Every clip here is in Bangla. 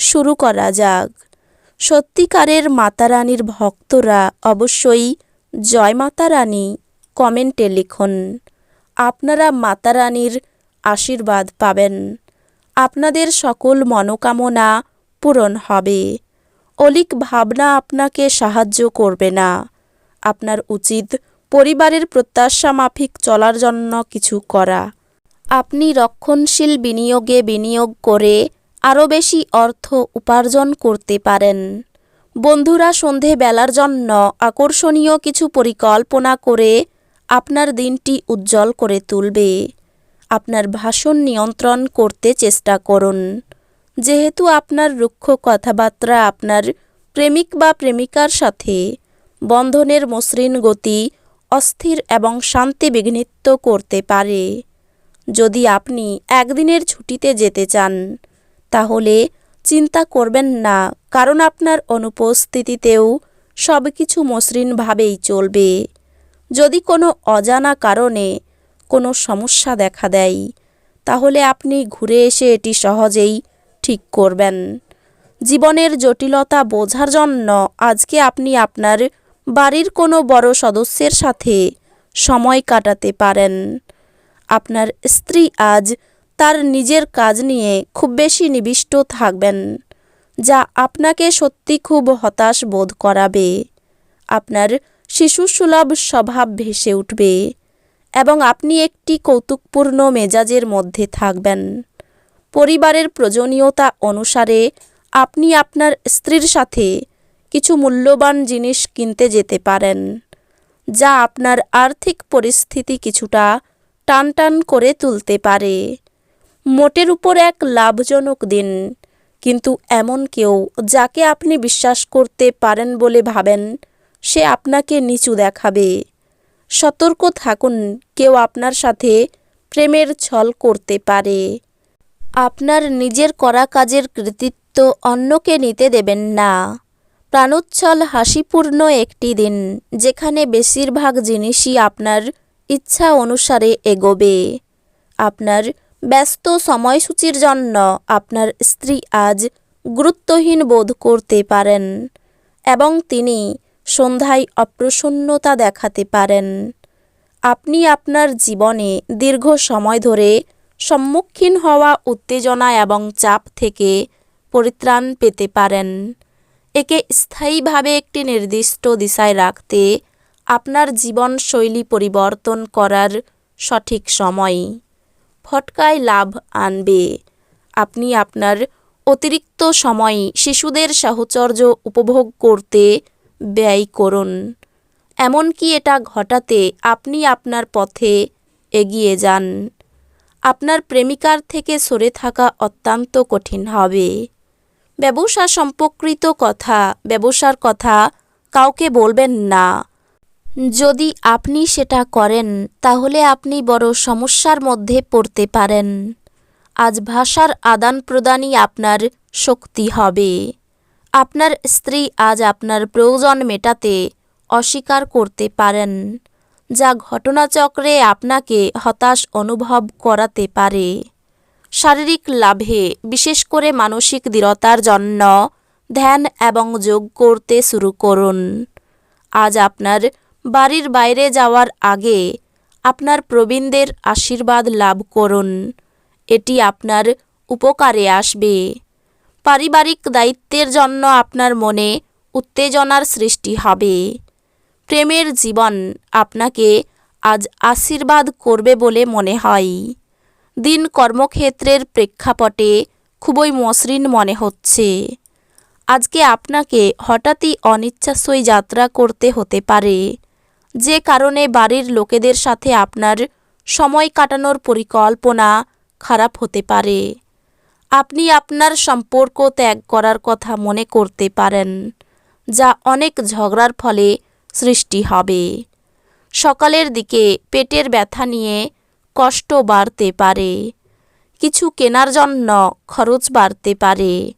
শুরু করা যাক। সত্যিকারের মাতারানীর ভক্তরা অবশ্যই জয় মাতা রানী কমেন্টে লিখুন। আপনারা মাতারানীর আশীর্বাদ পাবেন। আপনাদের সকল মনোকামনা পূরণ হবে। অলিক ভাবনা আপনাকে সাহায্য করবে না। আপনার উচিত পরিবারের প্রত্যাশা মাফিক চলার জন্য কিছু করা। আপনি রক্ষণশীল বিনিয়োগে বিনিয়োগ করে আরও বেশি অর্থ উপার্জন করতে পারেন। বন্ধুরা সন্ধেবেলার জন্য আকর্ষণীয় কিছু পরিকল্পনা করে আপনার দিনটি উজ্জ্বল করে তুলবে। আপনার ভাষণ নিয়ন্ত্রণ করতে চেষ্টা করুন। যেহেতু আপনার রুক্ষ কথাবার্তা আপনার প্রেমিক বা প্রেমিকার সাথে বন্ধনের মসৃণ গতি, অস্থির এবং শান্তি বিঘ্নিত করতে পারে। যদি আপনি একদিনের ছুটিতে যেতে চান তাহলে চিন্তা করবেন না, কারণ আপনার অনুপস্থিতিতেও সব কিছু মসৃণভাবেই চলবে। যদি কোনো অজানা কারণে কোনো সমস্যা দেখা দেয়, তাহলে আপনি ঘুরে এসে এটি সহজেই ঠিক করবেন। জীবনের জটিলতা বোঝার জন্য আজকে আপনি আপনার বাড়ির কোনো বড় সদস্যের সাথে সময় কাটাতে পারেন। আপনার স্ত্রী আজ তার নিজের কাজ নিয়ে খুব বেশি নিবিষ্ট থাকবেন, যা আপনাকে সত্যি খুব হতাশ বোধ করাবে। আপনার শিশুসুলভ স্বভাব ভেসে উঠবে এবং আপনি একটি কৌতুকপূর্ণ মেজাজের মধ্যে থাকবেন। পরিবারের প্রয়োজনীয়তা অনুসারে আপনি আপনার স্ত্রীর সাথে কিছু মূল্যবান জিনিস কিনতে যেতে পারেন, যা আপনার আর্থিক পরিস্থিতি কিছুটা টানটান করে তুলতে পারে। মোটের উপর এক লাভজনক দিন। কিন্তু এমন কেউ যাকে আপনি বিশ্বাস করতে পারেন বলে ভাবেন, সে আপনাকে নিচু দেখাবে। সতর্ক থাকুন, কেউ আপনার সাথে প্রেমের ছল করতে পারে। আপনার নিজের করা কাজের কৃতিত্ব অন্যকে নিতে দেবেন না। প্রাণোচ্ছল হাসিপূর্ণ একটি দিন, যেখানে বেশিরভাগ জিনিসই আপনার ইচ্ছা অনুসারে এগোবে। আপনার ব্যস্ত সময়সূচির জন্য আপনার স্ত্রী আজ গুরুত্বহীন বোধ করতে পারেন এবং তিনি সন্ধ্যায় অপ্রসন্নতা দেখাতে পারেন। আপনি আপনার জীবনে দীর্ঘ সময় ধরে সম্মুখীন হওয়া উত্তেজনা এবং চাপ থেকে পরিত্রাণ পেতে পারেন। একে স্থায়ীভাবে একটি নির্দিষ্ট দিশায় রাখতে আপনার জীবনশৈলী পরিবর্তন করার সঠিক সময়। ফটকায় লাভ আনবে। আপনি আপনার অতিরিক্ত সময় শিশুদের সাহচর্য উপভোগ করতে ব্যয় করুন। এমনকি এটা ঘটাতে আপনি আপনার পথে এগিয়ে যান। আপনার প্রেমিকার থেকে সরে থাকা অত্যন্ত কঠিন হবে। ব্যবসা সম্পর্কিত কথা, ব্যবসার কথা কাউকে বলবেন না। যদি আপনি সেটা করেন, তাহলে আপনি বড় সমস্যার মধ্যে পড়তে পারেন। আজ ভাষার আদান প্রদানই আপনার শক্তি হবে। আপনার স্ত্রী আজ আপনার প্রয়োজন মেটাতে অস্বীকার করতে পারেন, যা ঘটনাচক্রে আপনাকে হতাশ অনুভব করাতে পারে। শারীরিক লাভে, বিশেষ করে মানসিক দৃঢ়তার জন্য ধ্যান এবং যোগ করতে শুরু করুন। আজ আপনার বাড়ির বাইরে যাওয়ার আগে আপনার প্রবীণদের আশীর্বাদ লাভ করুন। এটি আপনার উপকারে আসবে। পারিবারিক দায়িত্বের জন্য আপনার মনে উত্তেজনার সৃষ্টি হবে। প্রেমের জীবন আপনাকে আজ আশীর্বাদ করবে বলে মনে হয়। দিন কর্মক্ষেত্রের প্রেক্ষাপটে খুবই মসৃণ মনে হচ্ছে। আজকে আপনাকে হঠাৎই অনিচ্ছাসই যাত্রা করতে হতে পারে। যে কারণে বাড়ির লোকেদের সাথে আপনার সময় কাটানোর পরিকল্পনা খারাপ হতে পারে। আপনি আপনার সম্পর্ক ত্যাগ করার কথা মনে করতে পারেন, যা অনেক ঝগড়ার ফলে সৃষ্টি হবে। সকালের দিকে পেটের ব্যথা নিয়ে কষ্ট বাড়তে পারে। কিছু কেনার জন্য খরচ বাড়তে পারে।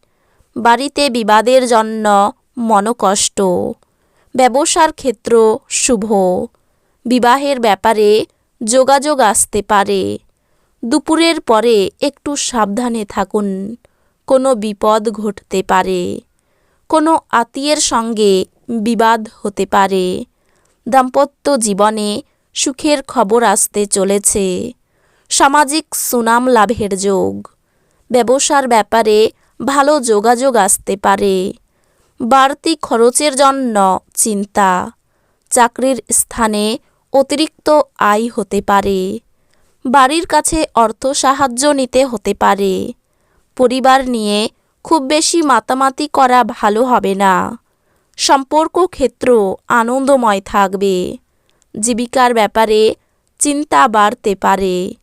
বাড়িতে বিবাদের জন্য মনকষ্ট। ব্যবসার ক্ষেত্র শুভ। বিবাহের ব্যাপারে যোগাযোগ আসতে পারে। দুপুরের পরে একটু সাবধানে থাকুন। কোনো বিপদ ঘটতে পারে। কোনো আত্মীয়ের সঙ্গে বিবাদ হতে পারে। দাম্পত্য জীবনে সুখের খবর আসতে চলেছে। সামাজিক সুনাম লাভের যোগ। ব্যবসার ব্যাপারে ভালো যোগাযোগ আসতে পারে। বাড়তি খরচের জন্য চিন্তা। চাকরির স্থানে অতিরিক্ত আয় হতে পারে। বাড়ির কাছে অর্থ সাহায্য নিতে হতে পারে। পরিবার নিয়ে খুব বেশি মাতামাতি করা ভালো হবে না। সম্পর্ক ক্ষেত্র আনন্দময় থাকবে। জীবিকার ব্যাপারে চিন্তা বাড়তে পারে।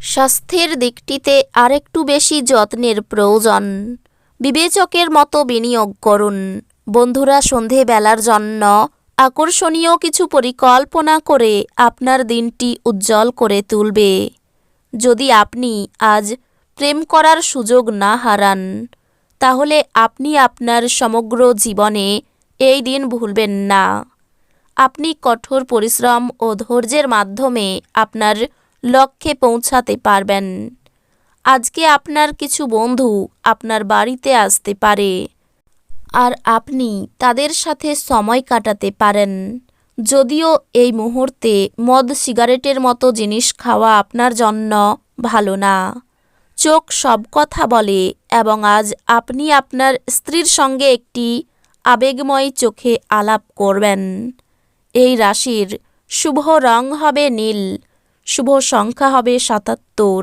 স্বাস্থ্যের দিকটিতে আরেকটু বেশি যত্নের প্রয়োজন। বিবেচকের মতো বিনিয়োগ করুন। বন্ধুরা, সন্ধেবেলার জন্য আকর্ষণীয় কিছু পরিকল্পনা করে আপনার দিনটি উজ্জ্বল করে তুলবে। যদি আপনি আজ প্রেম করার সুযোগ না হারান, তাহলে আপনি আপনার সমগ্র জীবনে এই দিন ভুলবেন না। আপনি কঠোর পরিশ্রম ও ধৈর্যের মাধ্যমে আপনার লক্ষ্যে পৌঁছাতে পারবেন। আজকে আপনার কিছু বন্ধু আপনার বাড়িতে আসতে পারে। আর আপনি তাদের সাথে সময় কাটাতে পারেন। যদিও এই মুহূর্তে মদ সিগারেটের মতো জিনিস খাওয়া আপনার জন্য ভালো না। চোখ সব কথা বলে এবং আজ আপনি আপনার স্ত্রীর সঙ্গে একটি আবেগময় চোখে আলাপ করবেন। এই রাশির শুভ রং হবে নীল, শুভ সংখ্যা হবে সাতাত্তর।